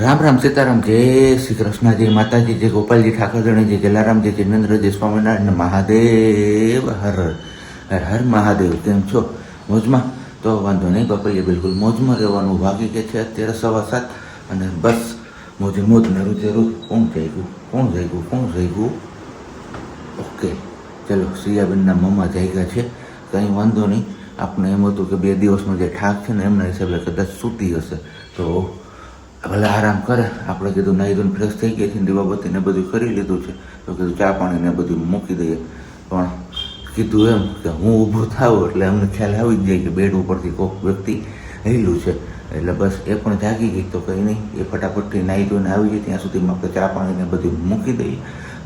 રામ રામ સીતારામ, જય શ્રી કૃષ્ણ, જય માતાજી, જય ગોપાલજી ઠાકોરજી, જય જલારામ, જય જિનેન્દ્ર સ્વામિનારાયણ મહાદેવ, હર હર હર મહાદેવ, કેમ છો? મોજમાં? તો વાંધો નહીં બાપાએ બિલકુલ મોજમાં રહેવાનું વાગી કે છે અત્યારે સવા સાત અને બસ મોજે મોજ ને રૂજે રૂજ કોણ જઈ ગયું કોણ જઈ ગયું કોણ જઈ ગયું ઓકે, ચલો સિયાબેનના મમ્મા જાગ્યા છે, કંઈ વાંધો નહીં. આપણે એમ હતું કે બે દિવસનો જે ઠાક છે ને, એમના હિસાબે કદાચ સૂતી હશે. તો ભલે આરામ કરે. આપણે કીધું નાહી ધોઈને ફ્રેશ થઈ ગઈ છે ને દીવાબત્તી ને બધું કરી લીધું છે. તો કીધું ચા પાણી ને બધું મૂકી દઈએ. પણ કીધું એમ કે હું ઊભો થાવ એટલે અમને ખ્યાલ આવી જ જાય કે બેડ ઉપરથી કોઈક વ્યક્તિ હેલું છે. એટલે બસ એ પણ જાગી ગઈ. તો કંઈ નહીં. એ ફટાફટથી નાહી ધોઈને આવી જાય ત્યાં સુધીમાં આપણે ચા પાણી ને બધું મૂકી દઈએ.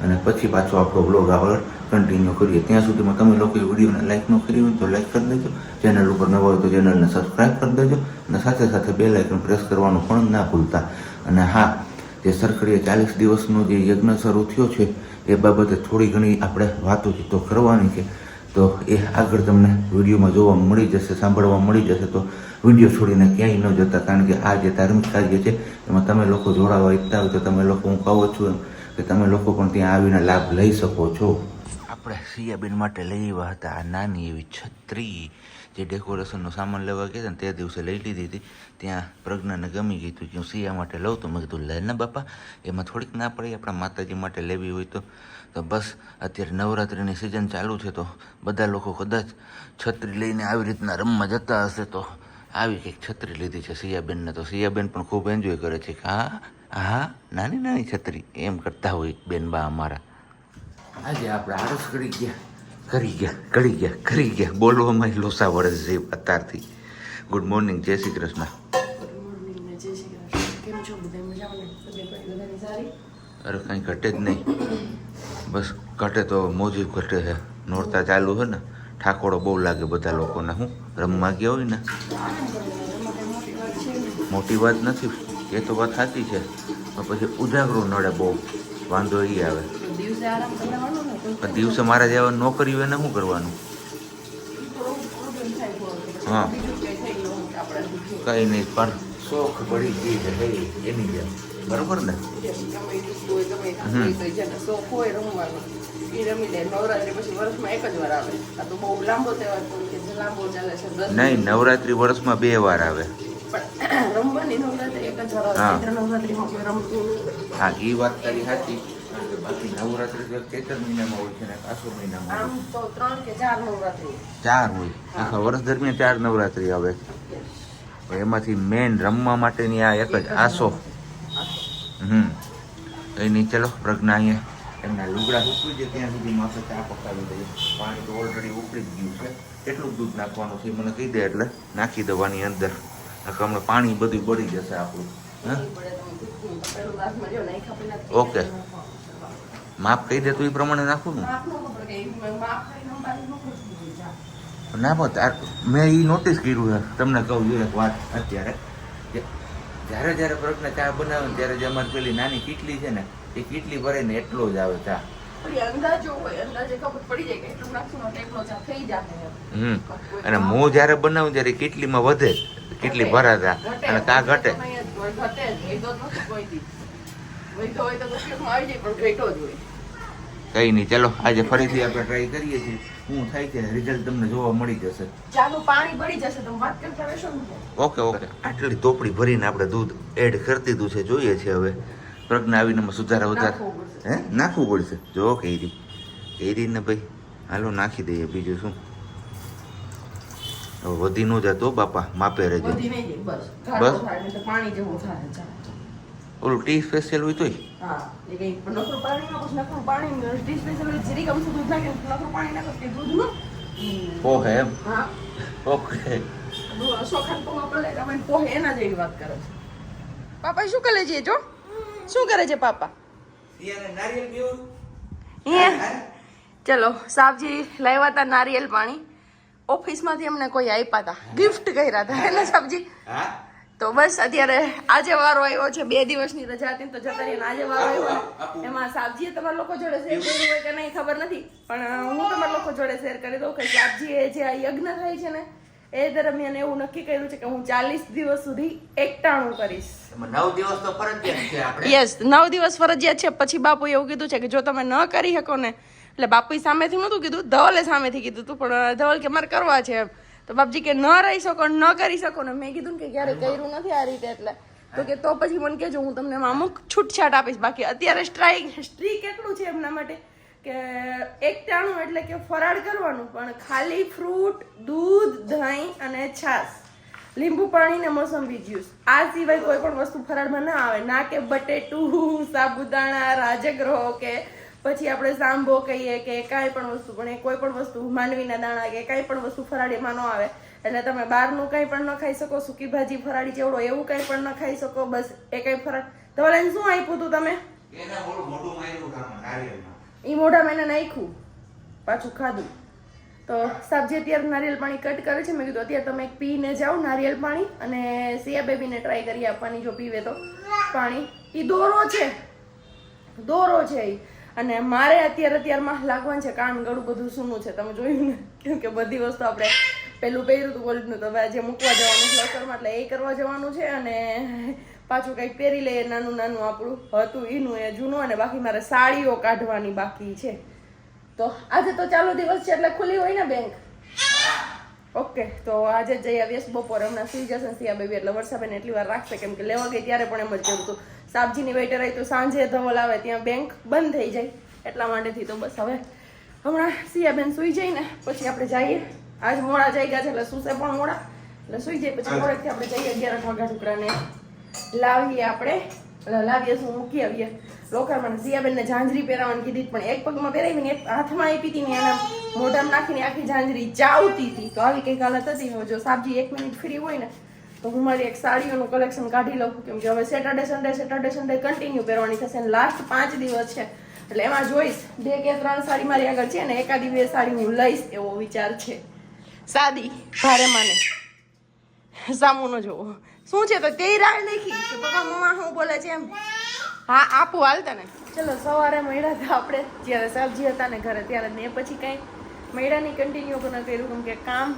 અને પછી પાછો આપણો બ્લોગ આગળ કન્ટિન્યુ કરીએ. ત્યાં સુધીમાં તમે લોકો વિડીયોને લાઇક ન કરી હોય તો લાઇક કરી દેજો. ચેનલ ઉપર નવા હોય તો ચેનલને સબસ્ક્રાઈબ કરી દેજો. અને સાથે સાથે બે લાઇકન પ્રેસ કરવાનું પણ ના ભૂલતા. અને હા, જે સરખડીએ ચાલીસ દિવસનો જે યજ્ઞ શરૂ થયો છે, એ બાબતે થોડી ઘણી આપણે વાતો તો કરવાની છે. તો એ આગળ તમને વિડીયોમાં જોવા મળી જશે, સાંભળવા મળી જશે તો વીડિયો છોડીને ક્યાંય ન જતા. કારણ કે આ જે ધાર્મિક કાર્ય છે, એમાં તમે લોકો જોડાવા ઈચ્છતા હોય તો તમે લોકો, હું કહું છું એમ, કે તમે લોકો પણ ત્યાં આવીને લાભ લઈ શકો છો. આપણે સિયાબેન માટે લઈ આવ્યા હતા નાની એવી છત્રી. જે ડેકોરેશનનો સામાન લેવા ગયા ને તે દિવસે લઈ લીધી હતી. ત્યાં પ્રજ્ઞાને ગમી ગઈ હતું કે હું સિયા માટે લઉં તો મેં કીધું, લે ને બાપા, એમાં થોડીક ના પડી, આપણા માતાજી માટે લેવી હોય તો. તો બસ, અત્યારે નવરાત્રિની સિઝન ચાલુ છે તો બધા લોકો કદાચ છત્રી લઈને આવી રીતના રમવા જતા હશે તો આવી કંઈક છત્રી લીધી છે સિયાબેનને તો સિયાબેન પણ ખૂબ એન્જોય કરે છે કે, હા હા નાની નાની છત્રી. એમ કરતા હોય બેનબા અમારા. આજે આપણે આરસ કરી ગયા. કરી ગયા કરી ગયા કરી ગયા બોલવામાં લોસા વળે છે અત્યારથી ગુડ મોર્નિંગ જય શ્રી કૃષ્ણ અરે કંઈ ઘટે જ નહીં બસ ઘટે તો મોજી ઘટે છે નોરતા ચાલુ છે ને ઠાકોરો બહુ લાગે બધા લોકોને હું રમવા ગયા હોય ને મોટી વાત નથી એ તો વાત સાચી છે પણ પછી ઉજાગરો નડે બહુ વાંધો એ આવે દિવસે આરામ કરવાનો ને પણ દિવસે મારા જેવા નોકરી હોય ને શું કરવાનું? હા. કઈ નહીં પણ શોખ પડી ગઈ છે એની જેમ. બરોબર ને? શોખ હોય રમવાનો નહીં નવરાત્રી વર્ષમાં બે વાર આવે. હા. એ વાત તારી સાચી. બાકી નવરાત્રી તો ચૈત્ર મહિનામાં હોય છે ને આસો મહિનામાં આમ તો ત્રણ કે ચાર નવરાત્રી. ચાર હોય. આખા વર્ષ દરમિયાન ચાર નવરાત્રી આવે. છે એમાંથી મેન રમવા માટેની આ એક જ આસો. હમ. એની ચલો પ્રજ્ઞા અહીંયા એમના લુગડા સૂકવી છે ત્યાં સુધી માથે ચા પકાવી દઈએ પાણી તો ઓલરેડી ઉકળી જ ગયું છે. કેટલું દૂધ નાખવાનું છે મને કહી દે એટલે નાખી દેવાની અંદર. હમણાં પાણી બધું બળી જશે આપણું. હા? ઓકે. માપ કહી દે તો એ પ્રમાણે નાખું ને? ના પણ મેં એ નોટિસ કર્યું છે તમને કહું છું એક વાત અત્યારે. કે જ્યારે જ્યારે પ્રજ્ઞા ચા બનાવે ત્યારે જે અમારી પેલી નાની કીટલી છે ને એ કીટલી ભરે ને એટલો જ આવે ચા. અને હું જ્યારે બનાવું ત્યારે કીટલીમાં વધે કેટલી ભરાતા. અને કા ઘટે? કઈ નહીં ચલો આજે ફરીથી આપણે ટ્રાય કરીએ છીએ. શું થાય છે રિઝલ્ટ તમને જોવા મળી જશે. ચાનું પાણી ભરી જશે તમે વાત કરતા રહેશો ઓકે ઓકે. આટલી તોપડી ભરીને આપણે દૂધ એડ કરી દીધું છે જોઈએ છે હવે. પ્રજ્ઞા આવીને સુધારા વધાર. હે? નાખવું પડશે. જો કેરી. કેરી ને ભાઈ હાલો નાખી દઈએ બીજું શું? વધી ન જતો બાપા માપે રહેજે. બસ. તો પાણી જેવું થાય. ઓલું ટી સ્પેશિયલ હોય તોય. હા એ કંઈ નકરું પાણીમાં પછી નકરું પાણી સ્પેશિયલ જરી ગમતું દૂધ નાખે નકરું પાણી નાખો કે દૂધનું પોહે એમ? હા. ઓકે. દૂધ પડે કે પોહે એના જેવી વાત કરે છે. પાપા શું કરે છે જો? શું કરે છે પાપા? ચલો સાબજી લાવ્યા હતા નારિયેલ પાણી. ઓફિસમાંથી અમને કોઈ આપ્યા હતા ગિફ્ટ કર્યા હતા એને સાબજી હા? તો બસ અત્યારે આજે વારો આવ્યો છે. બે દિવસની રજા હતી તો જતા રહીને આજે વારો આવ્યો. એમાં સાબજીએ તમારા લોકો જોડે શેર કર્યું હોય કે નહીં ખબર નથી પણ હું તમારા લોકો જોડે શેર કરી દઉં કે સાબજીએ જે આ યજ્ઞ થાય છે ને એ દરમિયાન એવું નક્કી કર્યું છે કે હું ચાલીસ દિવસ સુધી એકટાણું કરીશ. નવ દિવસ તો ફરજિયાત છે આપણે. યસ નવ દિવસ ફરજિયાત છે. પછી બાપુએ એવું કીધું છે કે જો તમે ન કરી શકો ને એટલે બાપુએ સામેથી નહોતું કીધું ધવલે સામેથી કીધું હતું પણ ધવલ કે મારે કરવા છે એમ. તો બાપજી કે ન રહી શકો ન કરી શકો ને મેં કીધું કે ક્યારે કર્યું નથી આ રીતે એટલે. તો કે તો પછી મને કહેજો હું તમને અમુક છૂટછાટ આપીશ. બાકી અત્યારે સ્ટ્રાઇક સ્ટ્રીક કેટલું છે એમના માટે કે એકટાણું એટલે કે ફરાળ કરવાનું પણ ખાલી ફ્રૂટ દૂધ દહીં અને છાશ. લીંબુ પાણી ને મોસંબી જ્યુસ. આ સિવાય કોઈ પણ વસ્તુ ફરાળમાં ના આવે. ના કે બટેટું સાબુદાણા રાજગ્રહો કે પછી આપણે સાંભો કહીએ કે કાંઈ પણ વસ્તુ પણ એ કોઈ પણ વસ્તુ માંડવીના દાણા કે કાંઈ પણ વસ્તુ ફરાળીમાં ન આવે. એટલે તમે બહારનું કંઈ પણ ન ખાઈ શકો સૂકી ભાજી ફરાળી ચેવડો એવું કંઈ પણ ન ખાઈ શકો બસ એ કંઈ ફરાળ તમારે એને શું આપ્યું હતું તમે? એ મોઢામાં એને નાખ્યું પાછું ખાધું. તો સાબજી અત્યારે નારિયેળ પાણી કટ કરે છે મેં કીધું અત્યારે તમે પીને જાઓ નારિયેલ પાણી અને સિયા બેબીને ટ્રાય કરી આપવાની જો પીવે તો. પાણી. એ દોરો છે. દોરો છે ઈ. અને મારે અત્યારે અત્યારમાં લાગવાનું છે કાન ગળું બધું સૂનું છે. તમે જોયું ને? કેમ કે બધી વસ્તુ આપણે પેલું પહેર્યું હતું ગોલ્ડનું તો આજે મૂકવા જવાનું છે લસરમાં એટલે એ કરવા જવાનું છે અને પાછું કંઈક પહેરી લઈએ, નાનું નાનું આપણું હતું, એનું એ જૂનું અને બાકી મારે સાડીઓ કાઢવાની બાકી છે. તો આજે તો ચાલુ દિવસ છે, એટલે ખુલ્લી હોય ને બેંક ઓકે, તો આજે જઈ આવીએ. બપોરે હમણાં સુઈ જશે સિયા બેબી, એટલે વર્ષાબેન એટલી વાર રાખશે, કેમ કે લેવા ગઈ ત્યારે પણ એમ જ કર્યું સાબજીની વેઇટર આવી તો સાંજે ધમલ આવે ત્યાં બેંક બંધ થઈ જાય. એટલા માટેથી તો બસ હવે હમણાં સિયાબેન સુઈ જાય ને પછી આપણે જઈએ. આજ મોડા જઈ ગયા છે એટલે સુશે પણ મોડા. એટલે સુઈ જાય પછી મોડેથી આપણે જઈએ અગિયાર વાગ્યા છોકરાને લાવીએ આપણે એટલે લાવીએ શું મૂકી આવીએ. લોકરમાં સિયાબેનને ઝાંઝરી પહેરાવવાની કીધી પણ એક પગમાં પહેરાવીને એક હાથમાં આપી હતી ને એના મોઢામાં નાખીને આખી ઝાંઝરી ચાવતી હતી. તો આવી કંઈક હાલત હતી. હવે જો સાબજી એક મિનિટ ફ્રી હોય ને તો હું મારી એક સાડીઓનું કલેક્શન કાઢી લઉં કેમ કે હવે Saturday Sunday Saturday Sunday continue પહેરવાની થશે અને લાસ્ટ પાંચ દિવસ છે. એટલે એમાં જોઈશ, બે કે ત્રણ સાડી મારી આગળ છે ને એકાદી બે સાડી હું લઈશ એવો વિચાર છે. સાદી, ભારે માને. સામુનો જોવો. શું છે તો તે રાહ લખી કે પપ્પા, મમ્મા શું બોલે છે એમ? હા, આપું, હાલ તને. ચલો, સવારે મળ્યા હતા આપણે, જ્યારે સબ્જી હતા ને ઘરે, ત્યારે ને પછી કંઈ મળ્યા કન્ટિન્યુ પણ કર્યું, કેમ કે કામ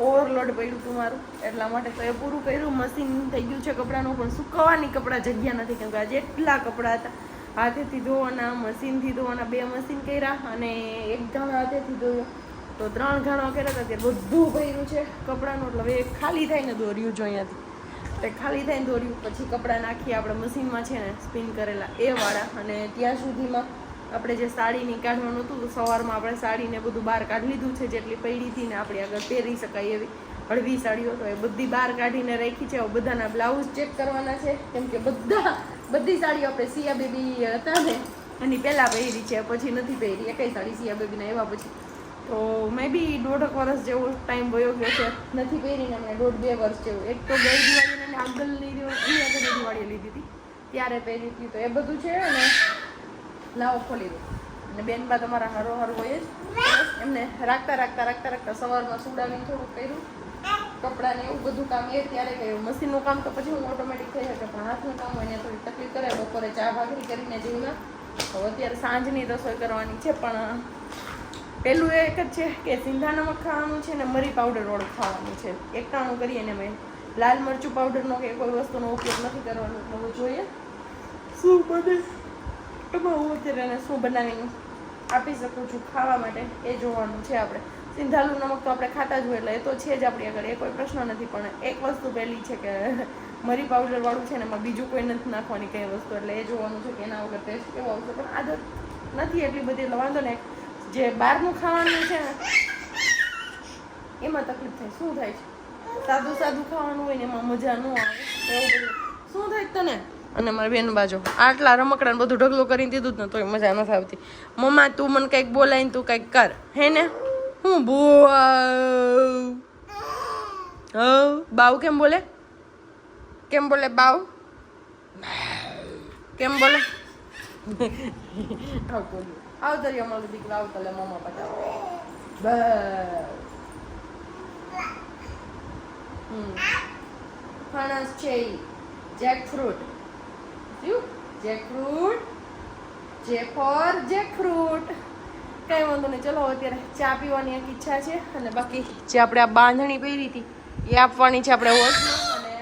ઓવરલોડ પડ્યું હતું મારું. એટલા માટે તો એ પૂરું કર્યું. મશીન થઈ ગયું છે કપડાનું, પણ સુકવવાની કપડાં જગ્યા નથી. કેમ કે આજે એટલા કપડાં હતા. હાથેથી ધોવાના, મશીનથી ધોવાના, બે મશીન કર્યા અને એક જણ હાથેથી ધોયો. તો ત્રણ ઘણો કર્યા હતા. ત્યારે બધું ભર્યું છે કપડાનું. એટલે હવે ખાલી થઈને દોર્યું જો અહીંયાથી. તે ખાલી થઈને દોર્યું. પછી કપડાં નાખી આપણે મશીનમાં છે ને સ્પિન કરેલા એ વાળા. અને ત્યાં સુધીમાં આપણે જે સાડી નીકાળવાનું હતું સવારમાં આપણે સાડીને બધું બહાર કાઢી લીધું છે, જેટલી પડી હતી ને આપણે આગળ પહેરી શકાય એવી હળવી સાડીઓ. તો એ બધી બહાર કાઢીને રાખી છે. બધાના બ્લાઉઝ ચેક કરવાના છે. કેમ કે બધા, બધી સાડીઓ આપણે સિયા બેબી હતા ને, એની પહેલાં પહેરી છે, પછી નથી પહેરી. એકઈ સાડી સિયા બેબીના એવા પછી. તો મે બી દોઢક વર્ષ જેવો ટાઈમ વયો ગયો છે. નથી પહેરીને મેં દોઢ બે વર્ષ જેવું. એક તો ગઈ દિવાળીને આગળની દિવાળી લીધી હતી. ત્યારે પહેરી હતી. તો એ બધું છે અને લાવો ખોલી દો. અને બેનબા તમારા હરો હારો હોય જ. એમને રાખતા રાખતા રાખતા રાખતા સવારમાં સુડાવીને થોડુંક કર્યું. કપડાને એવું બધું કામ એ ત્યારે કર્યું. મશીનનું કામ તો પછી હું ઓટોમેટિક થઈ શકે, પણ હાથનું કામ હોય ને થોડી તકલીફ કરે. બપોરે ચા ભાખરી કરીને જીવના. તો અત્યારે સાંજની રસોઈ કરવાની છે, પણ પેલું એક જ છે કે સિંધા નમક ખાવાનું છે ને મરી પાવડર ઓળ ખાવાનું છે. એકટાણું કરીએ ને મેં. લાલ મરચું પાવડરનો કે કોઈ વસ્તુનો ઉપયોગ નથી કરવાનો. એટલે જોઈએ. શું બને? એમાં હું અત્યારે શું બનાવીને આપી શકું છું ખાવા માટે એ જોવાનું છે આપણે. સિંધાલું નમક તો આપણે ખાતા જ હોય, એટલે એ તો છે જ આપણી આગળ, એ કોઈ પ્રશ્ન નથી, પણ એક વસ્તુ પહેલી છે કે મરી પાવડર વાળું છે ને એમાં બીજું કોઈ નથી નાખવાની કઈ વસ્તુ, એટલે એ જોવાનું છે કે એના વગર ટેસ્ટ કેવો આવશે. પણ આદત નથી એટલી બધી, એટલે વાંધો ને જે બહારનું ખાવાનું છે ને એમાં તકલીફ થાય, શું થાય છે? સાદું સાદું ખાવાનું હોય ને એમાં મજા ન આવે, એવું બધું. શું થાય તને? અને મારી બેન બાજુ. આટલા રમકડા બધું ઢગલું કરીને દીધું ને તોય મજા નથી આવતી. મમ્મા, તું મને કંઈક બોલાવીને તું કંઈક કર. હે ને? હું હવ. બાવ કેમ બોલે? કેમ બોલે બાવ? કેમ બોલે? આવ આવતો મમ્મા બસ. ફણસ છે ઈ. જેકફ્રૂટ શું? જેકફ્રૂટ જે ફોર જેકફ્રૂટ કંઈ વાંધો નહીં, ચલો અત્યારે ચા પીવાની એક ઈચ્છા છે અને બાકી જે આપણે આ બાંધણી પહેરી હતી, એ આપવાની છે આપણે વોશમાં અને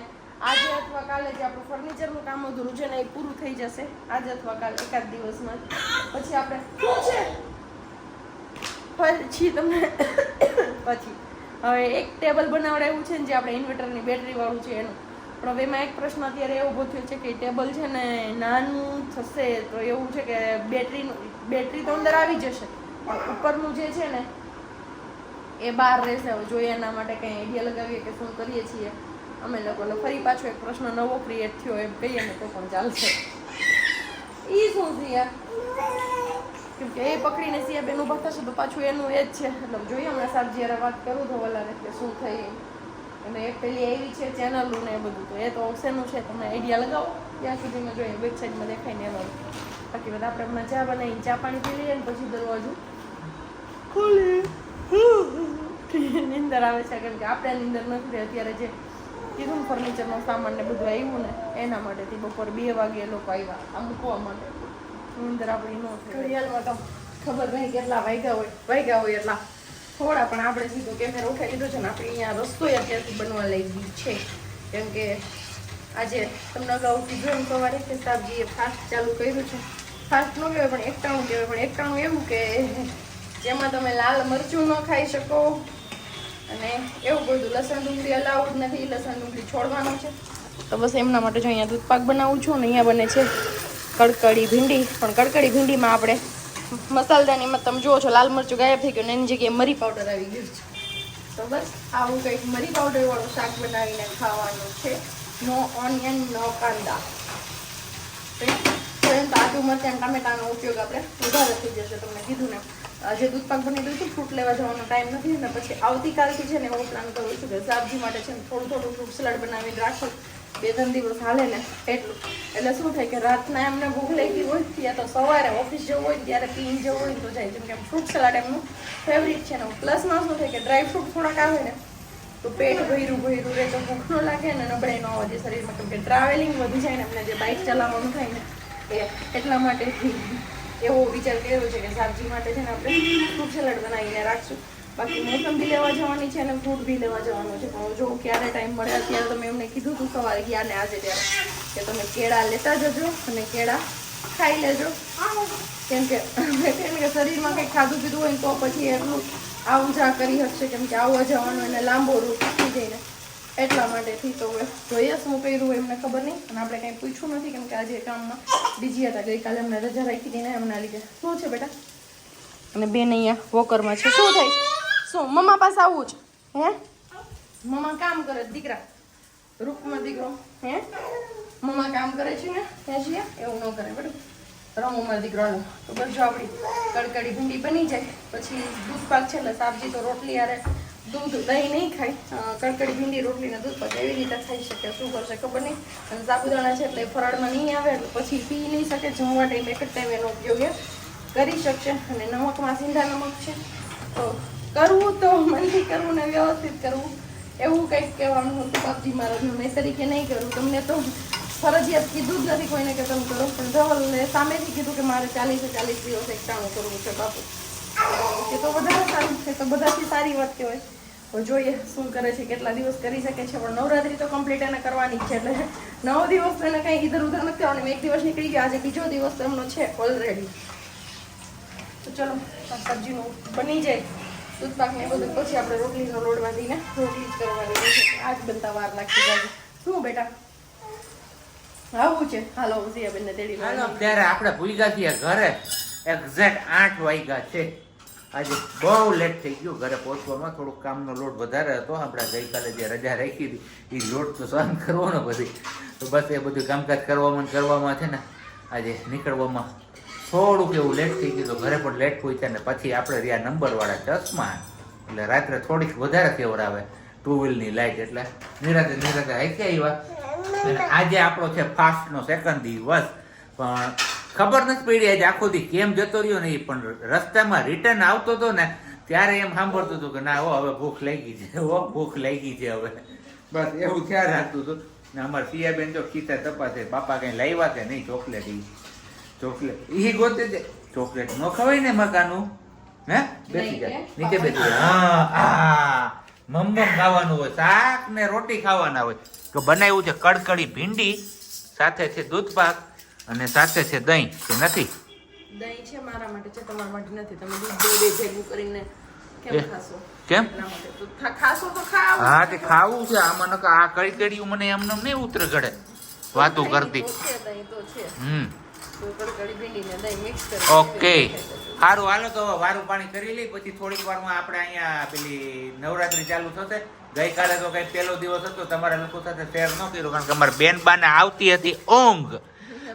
આજે અથવા કાલે જે આપણું ફર્નિચરનું કામ અધૂરું છે ને એ પૂરું થઈ જશે. આજે અથવા કાલે એકાદ દિવસમાં. પછી આપણે શું છે? પછી તમને પછી. હવે એક ટેબલ બનાવડાવ્યું છે ને જે આપણે ઇન્વર્ટરની બેટરી વાળું છે એનું. પણ હવે એમાં એક પ્રશ્ન અત્યારે એવો ઊભો થયો છે કે ટેબલ છે ને નાનું થશે તો એવું છે કે બેટરીનું, બેટરી તો અંદર આવી જશે, પણ ઉપરનું જે છે ને, એ બહાર રહેશે. હવે જોઈએ એના માટે કંઈ આઈડિયા લગાવીએ કે શું કરીએ છીએ. અમે લોકોને ફરી પાછો એક પ્રશ્ન નવો ક્રિએટ થયો એમ કહીએ ને તો પણ ચાલશે. ઈ શું છે કેમ કે એ પકડીને સિયા બેન ઊભા થશે તો પાછું એનું એ જ છે. એટલે જોઈએ હમણાં સાહેબ હારે વાત કરું તો વલાને કે શું થઈ. અને એક પેલી એવી છે ચેનલો ને એ બધું. તો એ તો શેનું છે તમે આઈડિયા લગાવો. ત્યાં સુધીમાં જોઈએ વેબસાઇટમાં દેખાય ને એમાં બાકી બધા આપણે હમણાં ચા બનાવીને ચા પાણી પી લઈએ ને પછી દરવાજો ખોલી. નીંદર આવે છે, કેમ કે આપણે નીંદર નથી અત્યારે જે કીધું ફર્નિચરનો સામાન ને બધું આવ્યું ને, એના માટેથી બપોર બે વાગે લોકો આવ્યા આ મૂકવા માટે. નીંદર આપણી ન ઘડિયાળમાં તો ખબર નહીં કેટલા વાગ્યા હોય વાગ્યા હોય એટલા. થોડા, પણ આપણે સીધો કેમેરા ઉઠાવી લીધો છે ને, આપણે અહીંયા રસ્તો અત્યારથી બનવા લાગી છે. કેમ કે આજે તમને અગાઉ કીધું એમ, સવારે કે સાહેબજીએ ફાસ્ટ ચાલુ કર્યું છે. ફાસ્ટ ન કહેવાય, પણ એકટાણું કહેવાય. પણ એકટાણું એવું કે જેમાં તમે લાલ મરચું ન ખાઈ શકો. અને એવું બધું. લસણ ડુંગળી અલાઉડ નથી. લસણ ડુંગળી છોડવાનું છે. તો બસ એમના માટે જો અહીંયા દૂધપાક બનાવું છું. અને અહીંયા બને છે કડકડી ભીંડી. પણ કડકડી ભીંડીમાં આપણે મસાલદાનીમાં તમે જુઓ છો, લાલ મરચું ગાયબ થઈ ગયું એની જગ્યાએ મરી પાવડર આવી ગયું છે. તો બસ, આવું કંઈક મરી પાવડર વાળું શાક બનાવીને ખાવાનું છે. નો ઓનિયન નો કાંદા. પરંતુ આદુ, મરચાં અને ટામેટાનો ઉપયોગ આપણે વધારે થઈ જશે, તમને કીધું ને. આજે દૂધપાક બની દઉં છું ફ્રૂટ લેવા જવાનો ટાઈમ નથી ને પછી આવતીકાલથી છે ને, એવો પ્લાન કરું છું કે શાકભાજી માટે છે ને, થોડું થોડું ફ્રૂટ સલાડ બનાવીને રાખું. બે ત્રણ દિવસ હાલે ને એટલું. એટલે શું થાય કે રાતના એમને ભૂખ લાગી હોય ત્યાં તો સવારે ઓફિસ જવું હોય ત્યારે પીને જવું હોય તો જાય. જેમ કે ફ્રૂટ સલાડ એમનું ફેવરિટ છે ને પ્લસમાં શું થાય કે ડ્રાય ફ્રૂટ થોડાક આવે ને તો પેટ ભર્યું ભર્યું, રહે તો ભૂખ ન લાગે ને નબળાઈ ન વધે શરીરમાં કેમ કે ટ્રાવેલિંગ વધી જાય ને એમને જે બાઇક ચલાવવાનું થાય ને એ એટલા માટે એવો વિચાર કર્યો છે કે શાકભાજી માટે છે ને આપણે ફ્રૂટ સલાડ બનાવીને રાખશું. બાકી મોસંબી લેવા જવાની છે અને ફ્રૂટ બી લેવા જવાનું છે. પણ જો ક્યારે ટાઈમ મળે અત્યારે તમે એમને કીધું હતું સવારે ગયા ને આજે ત્યારે કે તમે કેળા લેતા જજો અને કેળા ખાઈ લેજો. કેમ કે શરીરમાં કંઈક ખાધું પીધું હોય તો પછી એટલું આવું જા કરી શકશે કેમ કે આવવા જવાનું એને લાંબો રૂટ થઈ જાય ને. એટલા માટેથી તો જોઈએ શું કર્યું એમને ખબર નહીં. અને આપણે કંઈ પૂછ્યું નથી કેમ કે આજે કામમાં બીજી હતા. ગઈકાલે અમને રજા રાખી હતી ને એમના લીધે. શું છે બેટા? અને બેન અહીંયા વોકરમાં છે. શું થાય? છે શું, મમ્મા પાસે આવું છે હે? મમ્મા કામ કરે દીકરા. રૂપમાં દીકરો. હે? મમ્મા કામ કરે છે ને? હે છીએ એવું ન કરે, બરાબર? રમોમાં મારો દીકરો હાલો. તો બસ જો આપણી કડકડી ભીંડી બની જાય. પછી દૂધ પાક છે એટલે સાબજી તો રોટલી યારે દૂધ દહીં નહીં ખાય. કડકડી ભીંડી રોટલીને દૂધ પાક એવી રીતે ખાઈ શકે. શું કરશે ખબર નહીં. અને સાબુદાણા છે એટલે ફરાળમાં નહીં આવે એટલે પછી પી નહીં શકે. જમવા ટાઈમ એક જ ટાઈમ એનો ઉપયોગ કરી શકશે. અને નમકમાં, સિંધા નમક છે. તો કરવું તો મનથી કરવું ને વ્યવસ્થિત કરવું. એવું કંઈક કહેવાનું હતું બાપજી મહારાજનું મેં તરીકે નહીં કરું. તમને તો ફરજિયાત કીધું જ નથી કોઈને કે તમે કરો. પણ ધવલને સામેથી કીધું કે મારે ચાલીસે ચાલીસ દિવસ એકટાણું કરવું છે બાપુ. કે તો વધારે સારું છે. તો બધાથી સારી વાત કહેવાય. જોઈએ શું કરે છે, કેટલા દિવસ કરી શકે છે. પણ નવરાત્રી તો કમ્પ્લીટ એને કરવાની છે. એટલે નવ દિવસ એને કંઈ ઇધર ઉધર નથી કરવાનું. એક દિવસ નીકળી ગયા. આજે બીજો દિવસ એમનો છે ઓલરેડી તો ચલો સબ્જીનું બની જાય. દૂધપાક ને બધું પછી આપણે રોટલીનો લોટ બાંધીને રોટલી જ કરવાની રહેશે આજ બનતા વાર લાગતી જાય શું બેટા? આવું છે. હાલો સિયાબેનને તેડી હાલો ત્યારે આપણે ભૂલગા છીએ ઘરે. એક્ઝેક્ટ આઠ વાગ્યા છે. આજે બહુ લેટ થઈ ગયું ઘરે પહોંચવામાં. થોડુંક કામનો લોડ વધારે હતો. આપણે ગઈકાલે જે રજા રાખી હતી એ લોડ તો સહન કરવાનો બધી. તો બસ એ બધું કામકાજ કરવામાં કરવામાં છે ને આજે નીકળવામાં થોડુંક એવું લેટ થઈ ગયું ઘરે પણ લેટ પહોંચ્યા ને પછી આપણે રહ્યા નંબરવાળા ચશ્મા, એટલે રાત્રે થોડીક વધારે ફેવર આવે. ટુ વ્હીલની લાઈટ એટલે નિરાતે નિરાતે હાઈકે આવ્યા અને આજે આપણો છે ફાસ્ટનો સેકન્ડ દિવસ. પણ ખબર નથી પડી આજે આખો દી કેમ જતો રહ્યો ને એ પણ રસ્તામાં રિટર્ન આવતો હતો ને ત્યારે એમ સાંભળતો હતો કે ના, હો, હવે ભૂખ લાગી છે, હો, ભૂખ લાગી છે હવે. બસ એવું ખ્યાલ રાખતું હતું. ને અમારા સિયાબેન તો ખીચા તપાસે, બાપા કઈ લાવ્યા કે નહીં ચોકલેટ? ચોકલેટ. ઈ ગોતે દે ચોકલેટ ન ખવાય ને મકાનું હે? બેસી જાય. નીચે બેસી જાય. હા આ મમમ ખાવાનું હોય શાક ને રોટી ખાવાના હોય. તો બનાવ્યું છે કડકડી ભીંડી સાથે છે દૂધ પાક અને સાથે છે દહીં. કે નથી? દહીં છે મારા માટે છે તમારા માટે નથી. તમે દૂધ બે ભેગું કરીને કેમ ખાશો? કેમ? એટલા માટે. તો ખાવ હા તે ખાવું છે. આમાં નકર આ કડી મને એમને એમ નહીં ઉતરે ઘડે વાતો કરતી. હમ. ઓકે. સારું હાલો તો વારું પાણી કરી લઈ પછી થોડીક વારમાં આપણે અહીંયા પેલી નવરાત્રી ચાલુ થશે. ગઈકાલે તો કઈ પહેલો દિવસ હતો તમારા લોકો સાથે શેર ન કર્યો કારણ કે અમારે બેન બાને આવતી હતી ઊંઘ.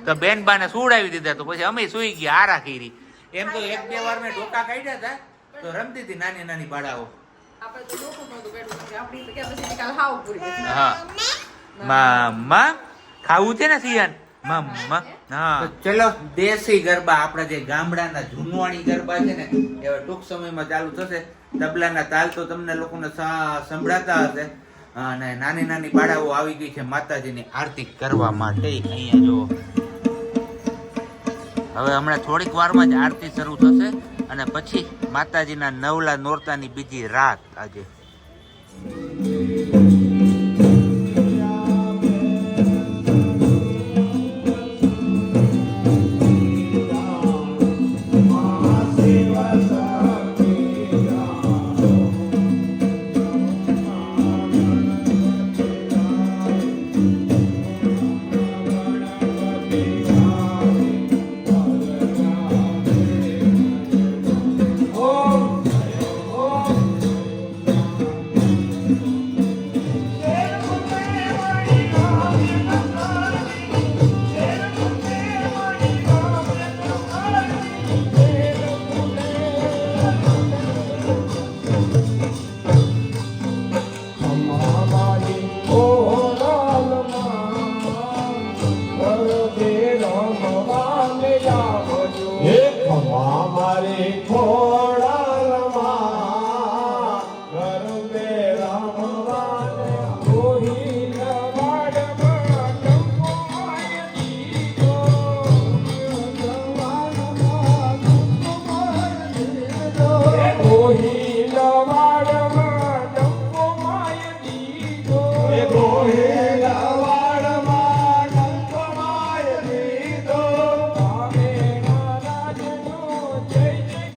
તો બેન બાને સુવડાવી દીધા તો પછી અમે સુઈ ગયા આરા કરી. એમ તો એક બે વાર મેં ઢોકા કાઢ્યા હતા તો રમતી હતી નાની નાની બાળાઓ. હા. મામા ખાવું છે ને સિયાન? મામા. ચલો, દેશી ગરબા, આપણા જે ગામડાના જૂનવાણી ગરબા છે ને એવા ટૂંક સમયમાં ચાલુ થશે. તબલાના તાલ તો તમને લોકોને સંભળાતા હશે. અને નાની નાની બાળાઓ આવી ગઈ છે માતાજીની આરતી કરવા માટે. અહીંયા જો. હવે હમણાં થોડીક વારમાં જ આરતી શરૂ થશે, અને પછી માતાજીના નવલા નોરતાની બીજી રાત આજે. ગોહે